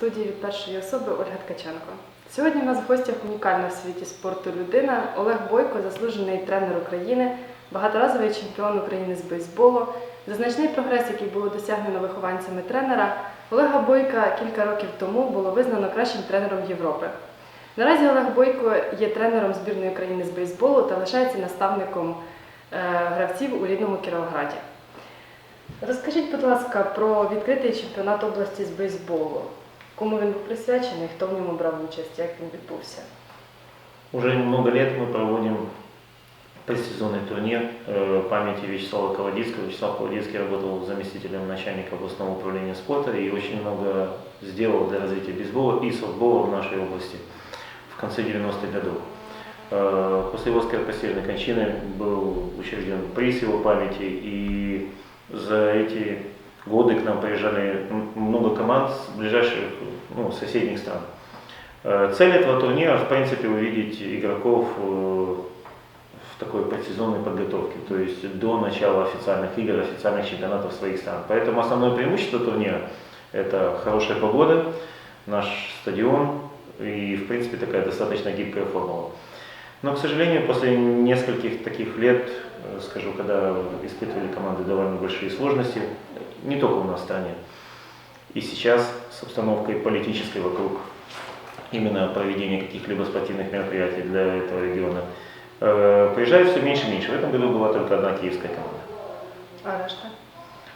студії від першої особи Ольга Ткаченко. Сьогодні у нас в гостях унікальна в світі спорту людина Олег Бойко, заслужений тренер України, багаторазовий чемпіон України з бейсболу. За значний прогрес, який було досягнено вихованцями тренера, Олега Бойка кілька років тому було визнано кращим тренером Європи. Наразі Олег Бойко є тренером збірної країни з бейсболу та лишається наставником е, гравців у рідному Кіровограді. Розкажіть, будь ласка, про відкритий чемпіонат області з бейсболу. Кому він був присвячений, хто в ньому брав участь, як він відбувся? Уже много лет мы проводим предсезонный турнир э, памяти Вячеслава Колодицкого. Вячеслав Колодицкий работал заместителем начальника областного управления спорта и очень много сделал для развития бейсбола и софтбола в нашей области в конце 90-х годов. Э, После его скоропостижной кончины был учрежден приз его памяти, и за эти годы к нам приезжали много команд с ближайших ну, соседних стран. Э, Цель этого турнира, в принципе, увидеть игроков э, в такой предсезонной подготовке, то есть до начала официальных игр, официальных чемпионатов своих стран. Поэтому основное преимущество турнира – это хорошая погода, наш стадион и, в принципе, такая достаточно гибкая формула. Но, к сожалению, после нескольких таких лет, э, скажу, когда испытывали команды довольно большие сложности, не только у нас в стране, и сейчас с обстановкой политической вокруг именно проведения каких-либо спортивных мероприятий для этого региона, э, приезжает все меньше и меньше. В этом году была только одна киевская команда. А?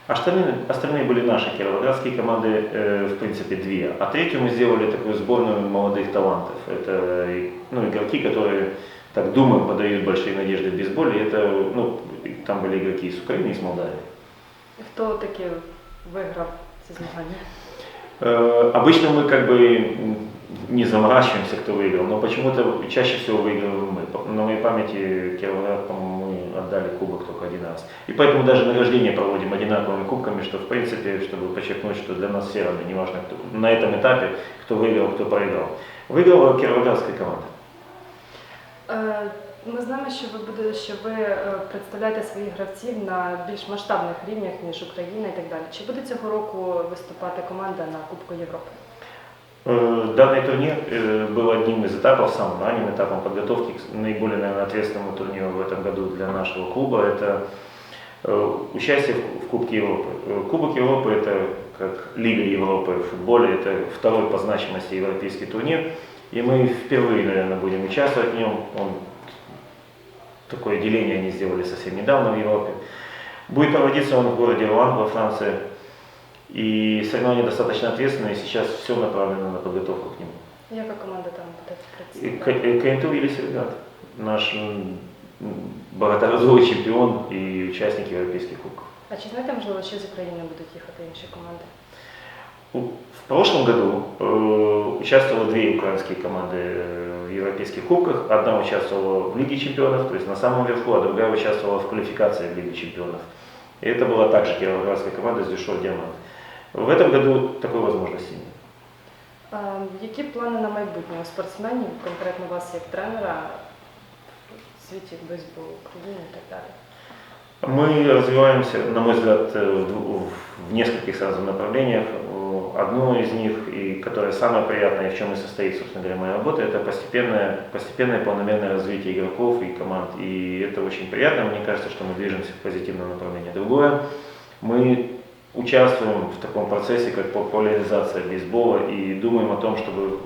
А Остальные, остальные были наши кировоградские команды, э, в принципе, две. А третью мы сделали такую сборную молодых талантов. Это ну, игроки, которые, так думаю, подают большие надежды в бейсболе. Это, ну, там были игроки из Украины и из Молдавии. Хто таки виграв ці змагання? Обычно мы как бы не заморачиваемся, кто выиграл, но почему-то чаще всего выигрываем мы. На моей памяти Кировоград, по-моему, мы отдали кубок только один раз. И поэтому даже награждение проводим одинаковыми кубками, что в принципе, чтобы подчеркнуть, что для нас все равно, неважно кто, на этом этапе, кто выиграл, кто проиграл. Выиграла Кировоградская команда. Е, Ми знаємо, що ви будете, що ви е, представляєте своїх гравців на більш масштабних рівнях, ніж Україна і так далі. Чи буде цього року виступати команда на Кубку Європи? Э, Данный турнир э, был одним из этапов, самым ранним этапом подготовки к наиболее, наверное, ответственному турниру в этом году для нашего клуба. Это э, участие в в Кубке Европы. Э, Кубок Европы – это как Лига Европы в футболе, это второй по значимости европейский турнир. И мы впервые, наверное, будем участвовать в нем. Он, такое деление они сделали совсем недавно в Европе. Будет проводиться он в городе Руан во Франции. И соревнования достаточно ответственные, сейчас все направлено на подготовку к нему. Яка команда там буде И представлена? К- э, КНТУ Елисерград, наш м, м, богаторазовый чемпион и участник европейских кубков. А чи знаєте, можливо, ще з України будуть їхати інші команди? У- В прошлом году э, участвовало две украинские команды э, в европейских кубках. Одна участвовала в Лиге чемпионов, то есть на самом верху, а другая участвовала в квалификации в Лиге чемпионов. И это была также кировоградская команда из Дюшор Диамант. В этом году такой возможности нет. А, які плани на майбутнє у спортсменів, конкретно вас як тренера в світі бейсболу України і так далі? Мы развиваемся, на мой взгляд, э, в, дву- в нескольких сразу направлениях. Одно из них, и которое самое приятное, в чем и состоит, собственно говоря, моя работа, это постепенное, постепенное планомерное развитие игроков и команд. И это очень приятно, мне кажется, что мы движемся в позитивном направлении. Другое, мы участвуем в таком процессе, как популяризация бейсбола, и думаем о том, чтобы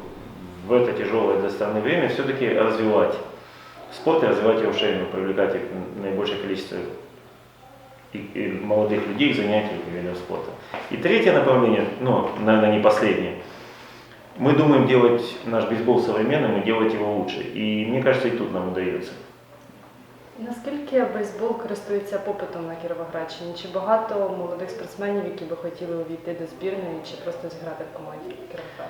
в это тяжелое для страны время все-таки развивать спорт и развивать его шейно, привлекать их наибольшее количество молодых людей к занятию видом спорта. И третье направление, ну, наверное, не последнее. Мы думаем делать наш бейсбол современным и делать его лучше. И мне кажется, и тут нам удается. Наскільки бейсбол користується попитом на Кіровоградщині? Чи багато молодих спортсменів, які би хотіли увійти до збірної, чи просто зіграти в команді Кіровоград?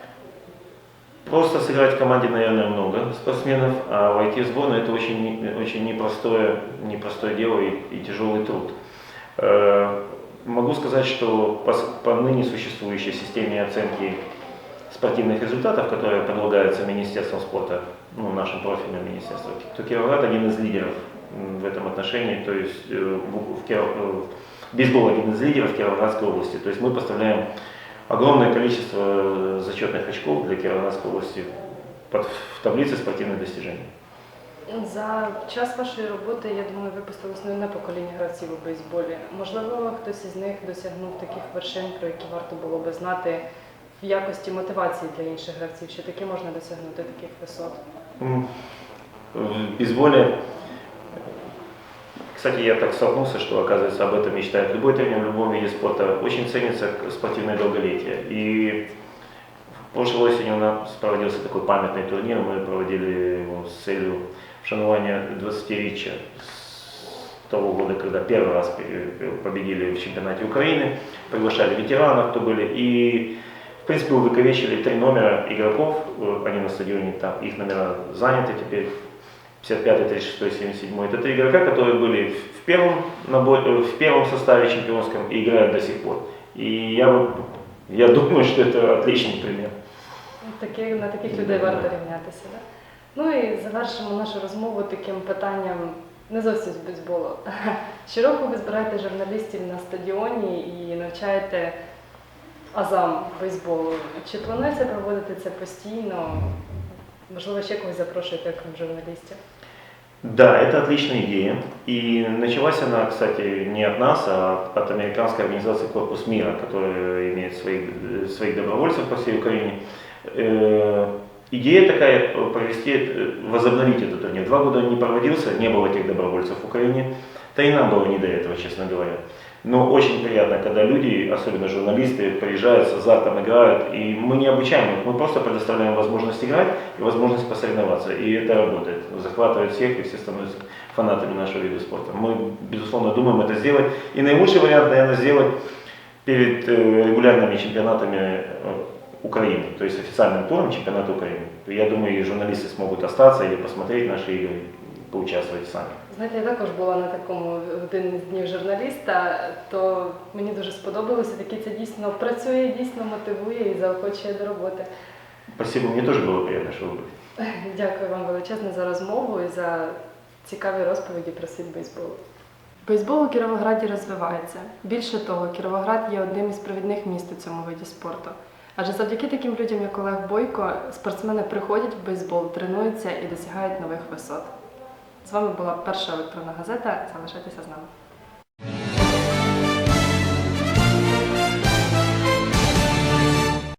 Просто сыграть в команде, наверное, много спортсменов, а войти в сборную это очень, не- очень непростое, непростое дело и, и тяжелый труд. Э, Могу сказать, что по, по ныне существующей системе оценки спортивных результатов, которая предлагается Министерством спорта, ну, нашим профильным министерством, то Кировоград один из лидеров в этом отношении, то есть э, в, в Киров- э, бейсбол один из лидеров Кировоградской области. То есть мы поставляем огромное количество зачетных очков для Кировоградской области в таблице спортивных достижений. За час вашої роботи, я думаю, випустили основне покоління гравців у бейсболі. Можливо, хтось із них досягнув таких вершин, про які варто було би знати в якості мотивації для інших гравців, що таки можна досягнути таких висот. В бейсболе, кстати, я так столкнулся, что, оказывается, об этом мечтает любой тренер в любом виде спорта. Очень ценится спортивное долголетие. И прошлой осенью у нас проводился такой памятный турнир. Мы проводили его с целью вшанования 20-речия с того года, когда первый раз победили в чемпионате Украины. Приглашали ветеранов, кто были. И в принципе, увековечили три номера игроков, э, они на стадионе, там их номера заняты теперь, 55, 36, 77. Это три игрока, которые были в первом, наборе, э, в первом составе чемпионском и играют до сих пор. И я, бы- я думаю, что это отличный пример. Такі, на таких людей варто рівнятися. Да? Ну і завершимо нашу розмову таким питанням не зовсім з бейсболу. Щороку ви збираєте журналістів на стадіоні і навчаєте азам бейсболу. Чи планується проводити це постійно? Можливо, ще когось запрошуєте окрім журналістів? Да, это отличная идея. И началась она, кстати, не от нас, а от, американской организации Корпус мира, которая имеет своих, своих добровольцев по всей Украине. Э, Идея такая провести, возобновить этот турнир. Два года не проводился, не было этих добровольцев в Украине. Да и нам было не до этого, честно говоря. Но очень приятно, когда люди, особенно журналисты, приезжают с азартом, играют. И мы не обучаем их, мы просто предоставляем возможность играть и возможность посоревноваться. И это работает. Захватывает всех, и все становятся фанатами нашего вида спорта. Мы, безусловно, думаем это сделать. И наилучший вариант, наверное, сделать перед э, регулярными чемпионатами э, Украины, то есть официальным туром чемпионата Украины. Я думаю, и журналисты смогут остаться или посмотреть наши игры, поучаствовать сами. Знаєте, я також була на такому в один із днів журналіста, то мені дуже сподобалося, таки це дійсно працює, дійсно мотивує і заохочує до роботи. Спасибо, мне тоже было приятно, что вы были. Дякую вам величезно за розмову і за цікаві розповіді про світ бейсболу. Бейсбол у Кіровограді розвивається. Більше того, Кіровоград є одним із провідних міст у цьому виді спорту. Адже завдяки таким людям, як Олег Бойко, спортсмени приходять в бейсбол, тренуються і досягають нових висот. З вами була перша електронна газета. Залишайтеся з нами.